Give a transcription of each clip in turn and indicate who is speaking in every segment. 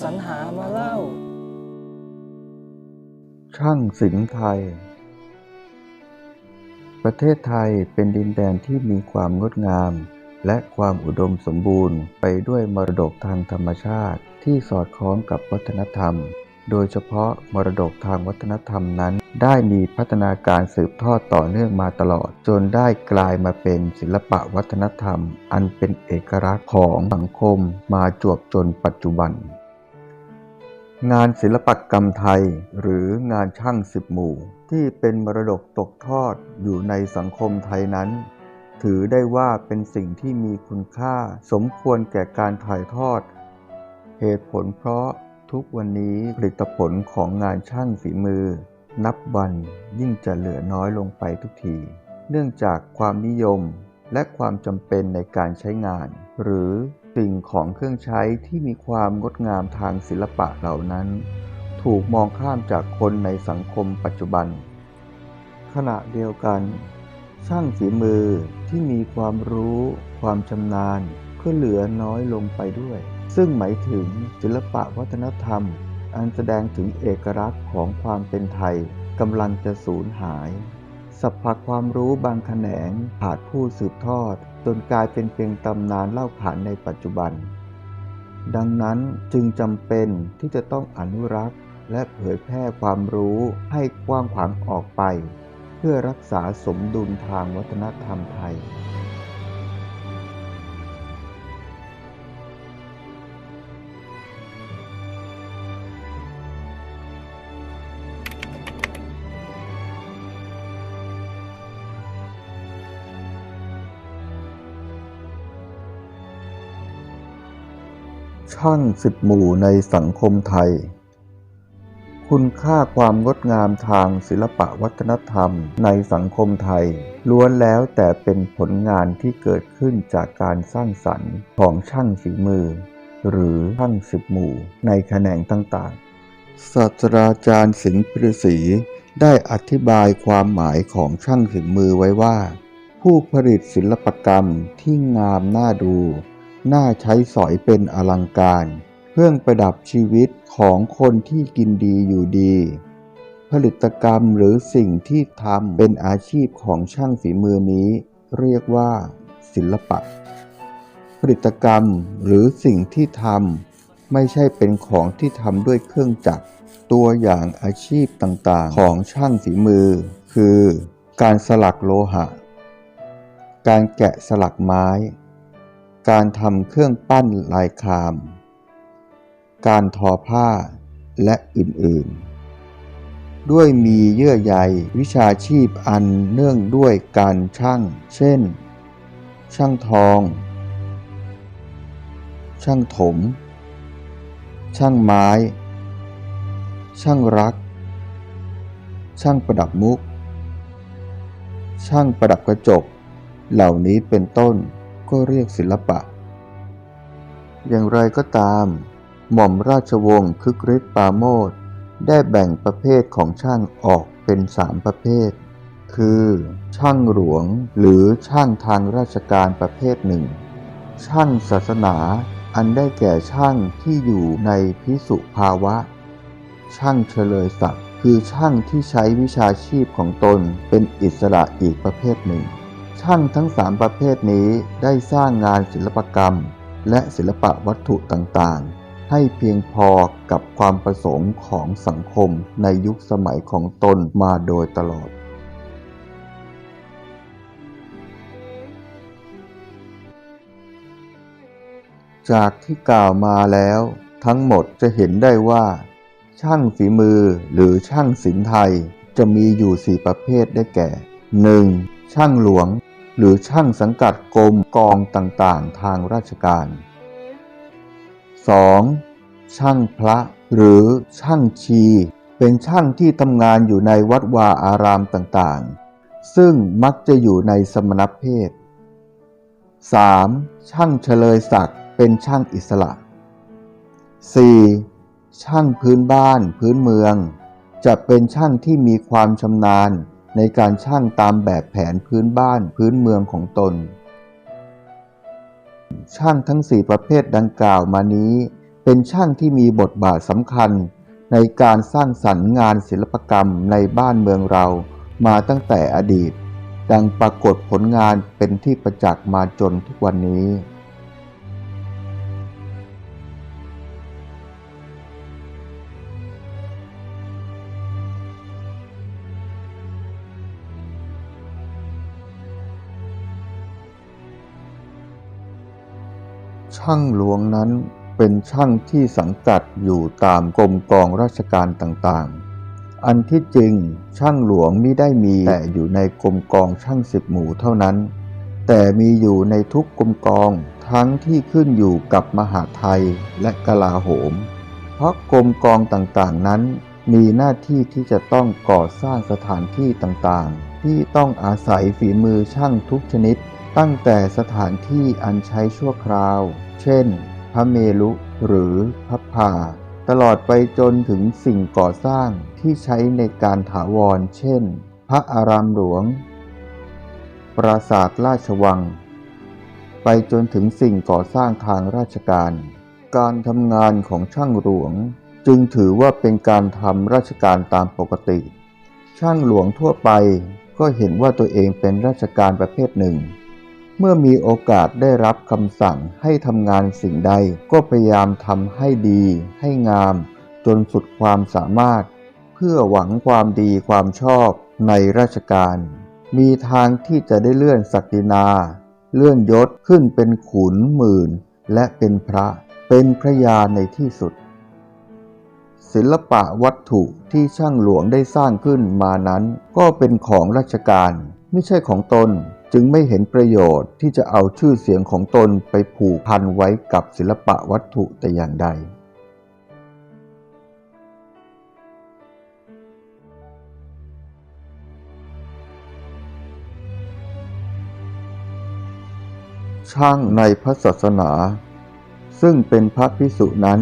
Speaker 1: ช่างสรรหามาเล่า
Speaker 2: ช่างศิลป์ไทย ประเทศไทยเป็นดินแดนที่มีความงดงาม และความอุดมสมบูรณ์ไปด้วยมรดกทางธรรมชาติที่สอดคล้องกับวัฒนธรรม โดยเฉพาะมรดกทางวัฒนธรรมนั้น ได้มีพัฒนาการสืบทอดต่อเนื่องมาตลอด จนได้กลายมาเป็นศิลปะวัฒนธรรม อันเป็นเอกลักษณ์ของสังคมมาจวบจนปัจจุบัน งานศิลปกรรมไทย หรืองานช่างสิบหมู่ ที่เป็นมรดกตกทอดอยู่ในสังคมไทยนั้น ถือได้ว่าเป็นสิ่งที่มีคุณค่าสมควรแก่การถ่ายทอด เหตุผลเพราะทุกวันนี้ผลิตผลของงานช่างฝีมือ นับวันยิ่งจะเหลือน้อยลงไปทุกที เนื่องจากความนิยมและความจำเป็นในการใช้งาน หรือ สิ่งของเครื่องใช้ที่มีความงดงามทางศิลปะเหล่านั้น ถูกมองข้ามจากคนในสังคมปัจจุบัน ขณะเดียวกัน ช่างฝีมือที่มีความรู้ ความชำนาญก็เหลือน้อยลงไปด้วย ซึ่งหมายถึงศิลปะวัฒนธรรม อันแสดงถึงเอกลักษณ์ของความเป็นไทยกำลังจะสูญหายสัพพะความรู้บางแขนงขาดผู้สืบทอด จนกลายเป็นเพียงตำนานเล่าขานในปัจจุบัน ดังนั้นจึงจำเป็นที่จะต้องอนุรักษ์ และเผยแพร่ความรู้ให้กว้างขวางออกไป เพื่อรักษาสมดุลทางวัฒนธรรมไทย ช่างสิบหมู่ในสังคมไทย คุณค่าความงดงามทางศิลปะวัฒนธรรมในสังคมไทย ล้วนแล้วแต่เป็นผลงานที่เกิดขึ้นจากการสร้างสรรค์ของช่างฝีมือ หรือช่างสิบหมู่ในแขนงต่างๆ ศาสตราจารย์สิงห์ปริศรีได้อธิบายความหมายของช่างฝีมือไว้ว่า ผู้ผลิตศิลปกรรมที่งามน่าดู น่าใช้สอยเป็นอลังการ เครื่องประดับชีวิตของคนที่กินดีอยู่ดี ผลิตกรรมหรือสิ่งที่ทำเป็นอาชีพของช่างฝีมือนี้ เรียกว่า ศิลปะ ผลิตกรรมหรือสิ่งที่ทำไม่ใช่เป็นของที่ทำด้วยเครื่องจักรตัวอย่างอาชีพต่างๆ ของช่างฝีมือ คือ การสลักโลหะ การแกะสลักไม้ การทำเครื่องปั้นลายคาม การทอผ้าและอื่นๆ ด้วยมีเยื่อใยวิชาชีพอันเนื่องด้วยการช่าง เช่น ช่างทอง ช่างถม ช่างไม้ ช่างรัก ช่างประดับมุก ช่างประดับกระจก เหล่านี้เป็นต้น ก็เรียกศิลปะ อย่างไรก็ตาม หม่อมราชวงศ์คึกฤทธิ์ปาโมทได้แบ่งประเภทของช่างออกเป็นสามประเภท คือ ช่างหลวงหรือช่างทางราชการประเภทหนึ่ง ช่างศาสนาอันได้แก่ช่างที่อยู่ในพิสุภาวะ ช่างเฉลยศักดิ์คือช่างที่ใช้วิชาชีพของตนเป็นอิสระอีกประเภทหนึ่ง ช่างทั้งสามประเภทนี้ได้สร้างงานศิลปกรรม และศิลปะวัตถุต่างๆ ให้เพียงพอกับความประสงค์ของสังคมในยุคสมัยของตนมาโดยตลอดจากที่กล่าวมาแล้ว ทั้งหมดจะเห็นได้ว่า ช่างฝีมือหรือช่างศิลป์ไทยจะมีอยู่สี่ประเภทได้แก่ 1. ช่างหลวง หรือช่างสังกัดกรมกองต่างๆ ทางราชการ 2. ช่างพระหรือช่างชี เป็นช่างที่ทำงานอยู่ในวัดวาอารามต่างๆ ซึ่งมักจะอยู่ในสมณเพศ 3. ช่างเฉลยศักดิ์เป็นช่างอิสระ 4. ช่างพื้นบ้านพื้นเมือง จะเป็นช่างที่มีความชำนาญ ในการช่างตามแบบแผนพื้นบ้านพื้นเมืองของตน ช่างทั้งสี่ประเภทดังกล่าวมานี้ เป็นช่างที่มีบทบาทสำคัญ ในการสร้างสรรค์งานศิลปกรรมในบ้านเมืองเรามาตั้งแต่อดีต ดังปรากฏผลงานเป็นที่ประจักษ์มาจนทุกวันนี้ ช่างหลวงนั้นเป็นช่างที่สังกัดอยู่ตามกรมกองราชการต่างๆ อันที่จริงช่างหลวงมิได้มีแต่อยู่ในกรมกองช่างสิบหมู่เท่านั้น แต่มีอยู่ในทุกกรมกองทั้งที่ขึ้นอยู่กับมหาไทยและกลาโหม เพราะกรมกองต่างๆนั้นมีหน้าที่ที่จะต้องก่อสร้างสถานที่ต่างๆ ที่ต้องอาศัยฝีมือช่างทุกชนิด ตั้งแต่สถานที่อันใช้ชั่วคราว เช่น พระเมรุหรือพระพาตลอดไปจนถึงสิ่งก่อสร้างที่ใช้ในการถาวร เช่น พระอารามหลวง ปราสาทราชวัง ไปจนถึงสิ่งก่อสร้างทางราชการ การทำงานของช่างหลวง จึงถือว่าเป็นการทำราชการตามปกติ ช่างหลวงทั่วไปก็เห็นว่าตัวเองเป็นราชการประเภทหนึ่ง เมื่อมีโอกาสได้รับคำสั่งให้ทำงานสิ่งใด ก็พยายามทำให้ดี ให้งาม จนสุดความสามารถ เพื่อหวังความดีความชอบในราชการ มีทางที่จะได้เลื่อนศักดินา เลื่อนยศขึ้นเป็นขุนหมื่น และเป็นพระเป็นพระยาในที่สุด ศิลปะวัตถุที่ช่างหลวงได้สร้างขึ้นมานั้น ก็เป็นของราชการ ไม่ใช่ของตน จึงไม่เห็นประโยชน์ที่จะเอาชื่อเสียงของตนไปผูกพันไว้กับศิลปะวัตถุแต่อย่างใด ช่างในพระศาสนา ซึ่งเป็นพระพิสุนั้น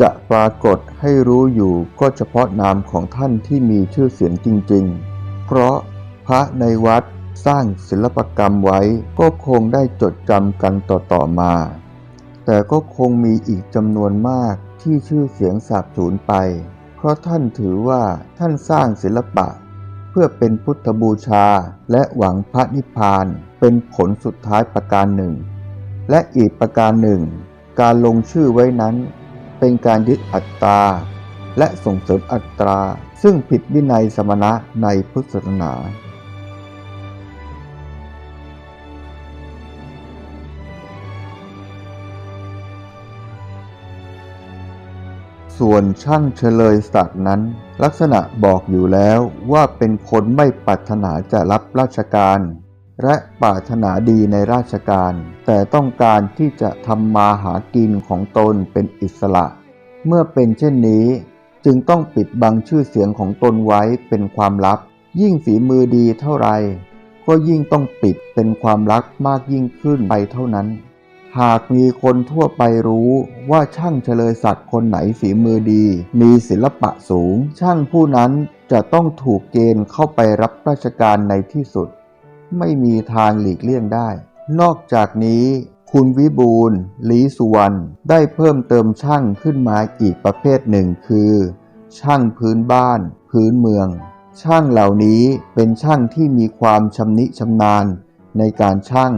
Speaker 2: จะปรากฏให้รู้อยู่ก็เฉพาะนามของท่านที่มีชื่อเสียงจริง ๆ เพราะพระในวัด สร้างศิลปกรรมไว้ก็คงได้จดจำกันต่อๆมา แต่ก็คงมีอีกจำนวนมากที่ชื่อเสียงสาบสูญไป เพราะท่านถือว่าท่านสร้างศิลปะ เพื่อเป็นพุทธบูชาและหวังพระนิพพานเป็นผลสุดท้ายประการหนึ่ง และอีกประการหนึ่ง การลงชื่อไว้นั้น เป็นการยึดอัตตราและส่งเสริมอัตรา ซึ่งผิดวินัยสมณะในพุทธศาสนา ส่วนช่างเฉลยศักดิ์นั้น ลักษณะบอกอยู่แล้วว่าเป็นคนไม่ปรารถนาจะรับราชการ และปรารถนาดีในราชการ แต่ต้องการที่จะทำมาหากินของตนเป็นอิสระ เมื่อเป็นเช่นนี้ จึงต้องปิดบังชื่อเสียงของตนไว้เป็นความลับ ยิ่งฝีมือดีเท่าไรก็ยิ่งต้องปิดเป็นความลับมากยิ่งขึ้นไปเท่านั้น หากมีคนทั่วไปรู้ว่าช่างเฉลยศักดิ์คนไหนฝีมือดี มีศิลปะสูง ช่างผู้นั้นจะต้องถูกเกณฑ์เข้าไปรับราชการในที่สุด ไม่มีทางหลีกเลี่ยงได้ นอกจากนี้ คุณวิบูลย์ลีสุวรรณได้เพิ่มเติมช่างขึ้นมาอีกประเภทหนึ่งคือ ช่างพื้นบ้าน พื้นเมือง ช่างเหล่านี้เป็นช่างที่มีความชำนิชำนาญในการช่าง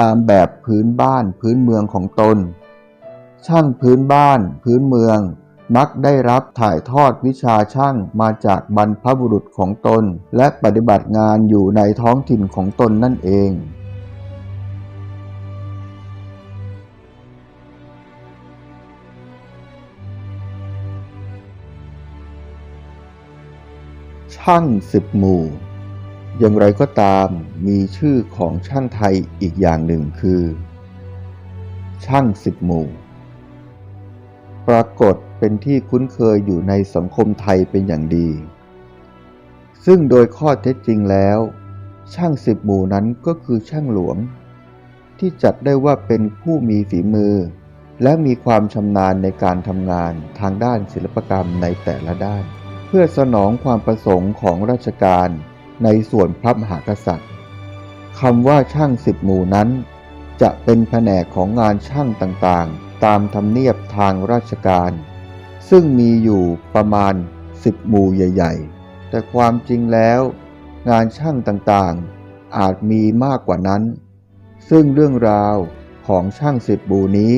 Speaker 2: ตามแบบพื้นบ้านพื้นเมืองของตน ช่างพื้นบ้านพื้นเมืองมักได้รับถ่ายทอดวิชาช่างมาจากบรรพบุรุษของตน และปฏิบัติงานอยู่ในท้องถิ่นของตนนั่นเอง ช่างสิบหมู่ อย่างไรก็ตามมีชื่อของช่างไทยอีกอย่างหนึ่งคือ ช่างสิบหมู่ ปรากฏเป็นที่คุ้นเคยอยู่ในสังคมไทยเป็นอย่างดี ซึ่งโดยข้อเท็จจริงแล้ว ช่างสิบหมู่นั้นก็คือช่างหลวง ที่จัดได้ว่าเป็นผู้มีฝีมือ และมีความชำนาญในการทำงานทางด้านศิลปกรรมในแต่ละด้าน เพื่อสนองความประสงค์ของราชการ ในส่วนพระมหากษัตริย์คำว่าช่างสิบหมู่นั้น จะเป็นแผนกของงานช่างต่างๆ ตามทำเนียบทางราชการ ซึ่งมีอยู่ประมาณ10หมู่ใหญ่ ๆ แต่ความจริงแล้ว งานช่างต่างๆ อาจมีมากกว่านั้น ซึ่งเรื่องราวของช่างสิบหมู่นี้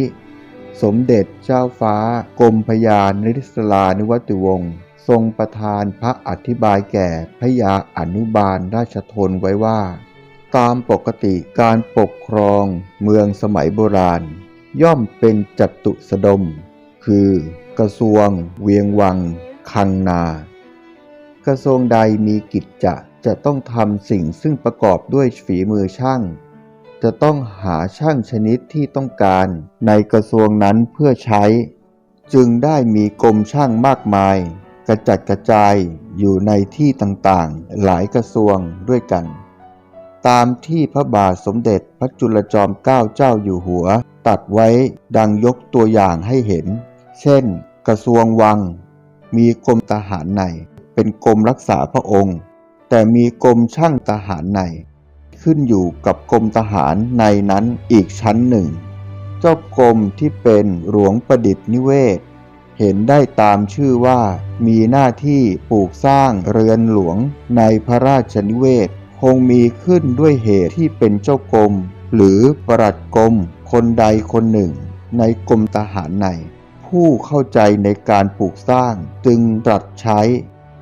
Speaker 2: สมเด็จเจ้าฟ้ากรมพยานนริศลานิวัติวงศ์ ทรงประทานพระอธิบายแก่พระยาอนุบาลราชทนไว้ว่า ตามปกติการปกครองเมืองสมัยโบราณ ย่อมเป็นจัตุสดม คือกระทรวง เวียงวัง คังนา กระทรวงใดมีกิจจะจะต้องทำสิ่งซึ่งประกอบด้วยฝีมือช่าง จะต้องหาช่างชนิดที่ต้องการในกระทรวงนั้นเพื่อใช้ จึงได้มีกรมช่างมากมาย ระจัดกระจายอยู่ในที่ต่างๆ หลายกระทรวงด้วยกัน ตามที่พระบาทสมเด็จพระจุลจอมเกล้าเจ้าอยู่หัว ตัดไว้ดังยกตัวอย่างให้เห็น เช่น กระทรวงวัง มีกรมทหารใน เป็นกรมรักษาพระองค์ แต่มีกรมช่างทหารใน ขึ้นอยู่กับกรมทหารในนั้นอีกชั้นหนึ่ง เจ้ากรมที่เป็นหลวงประดิษฐ์นิเวศ เห็นได้ตามชื่อว่า มีหน้าที่ปลูกสร้างเรือนหลวงในพระราชนิเวศ คงมีขึ้นด้วยเหตุที่เป็นเจ้ากรม หรือประหลัดกรม คนใดคนหนึ่ง ในกรมทหารใน ผู้เข้าใจในการปลูกสร้างจึงตรัสใช้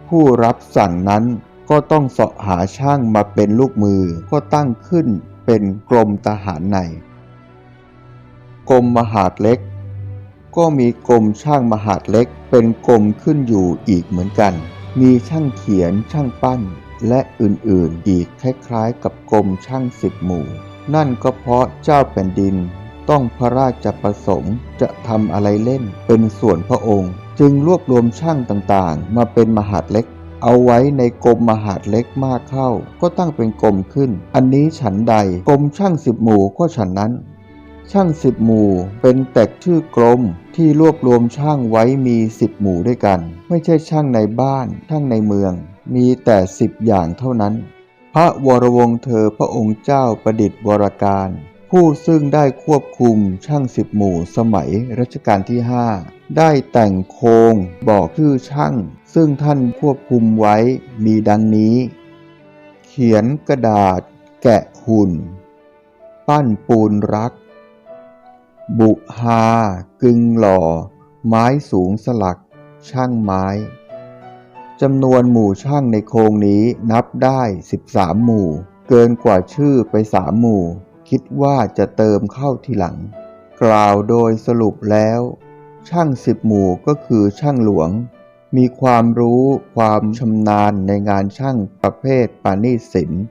Speaker 2: ผู้รับสั่งนั้นก็ต้องเสาะหาช่างมาเป็นลูกมือก็ตั้งขึ้นเป็นกรมทหารในกรมมหาดเล็ก ก็มีกรมช่างมหาดเล็กเป็นกรมขึ้นอยู่อีกเหมือนกัน มีช่างเขียนช่างปั้น และอื่นๆอีกคล้ายๆ กับกรมช่างสิบหมู่ นั่นก็เพราะเจ้าแผ่นดิน ต้องพระราชประสงค์จะทำอะไรเล่นเป็นส่วนพระองค์ จึงรวบรวมช่างต่างๆ มาเป็นมหาดเล็กเอาไว้ในกรมมหาดเล็กมากเข้า ก็ตั้งเป็นกรมขึ้น อันนี้ฉันใดกรมช่างสิบหมู่ก็ฉันนั้น ช่างสิบหมู่ เป็นแต่ชื่อกรมที่รวบรวมช่างไว้มีสิบหมู่ด้วยกัน ไม่ใช่ช่างในบ้านช่างในเมือง มีแต่สิบอย่างเท่านั้น พระวรวงศ์เธอพระองค์เจ้าประดิษฐ์วรการ ผู้ซึ่งได้ควบคุมช่างสิบหมู่สมัยรัชกาลที่ห้าได้แต่งโครงบอกชื่อช่าง ซึ่งท่านควบคุมไว้มีดังนี้ เขียนกระดาษ แกะหุ่น ปั้นปูนรัก บุฮากึงหล่อ ไม้สูงสลัก ช่างไม้จำนวนหมู่ช่างในโครงนี้นับได้ 13 หมู่ เกินกว่าชื่อไปสามหมู่ คิดว่าจะเติมเข้าทีหลัง กล่าวโดยสรุปแล้ว ช่างสิบหมู่ก็คือช่างหลวง มีความรู้ความชำนาญในงานช่างประเภทปาณีตศิลป์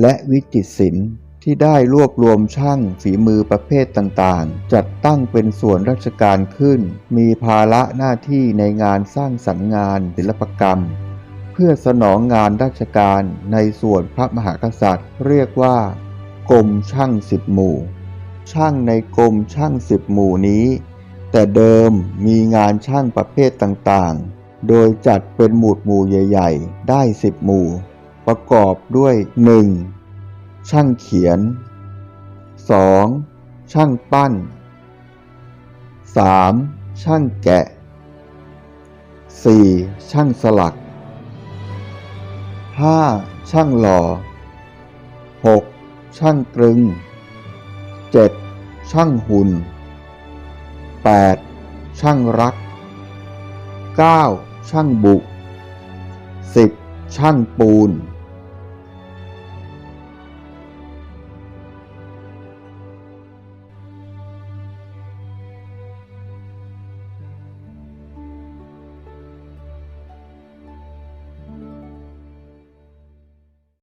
Speaker 2: และวิจิตรศิลป์ ที่ได้รวบรวมช่างฝีมือประเภทต่างๆ จัดตั้งเป็นส่วนราชการขึ้น มีภาระหน้าที่ในงานสร้างสรรค์งานศิลปกรรม เพื่อสนองงานราชการในส่วนพระมหากษัตริย์ เรียกว่ากรมช่างสิบหมู่ ช่างในกรมช่างสิบหมู่นี้ แต่เดิมมีงานช่างประเภทต่างๆ โดยจัดเป็นหมู่หมู่ใหญ่ ๆ ได้สิบหมู่ ประกอบด้วย 1. ช่างเขียน 2. ช่างปั้น 3. ช่างแกะ 4. ช่างสลัก 5. ช่างหล่อ 6. ช่างตรึง 7. ช่างหุ่น 8. ช่างรัก 9. ช่างบุ 10. ช่างปูน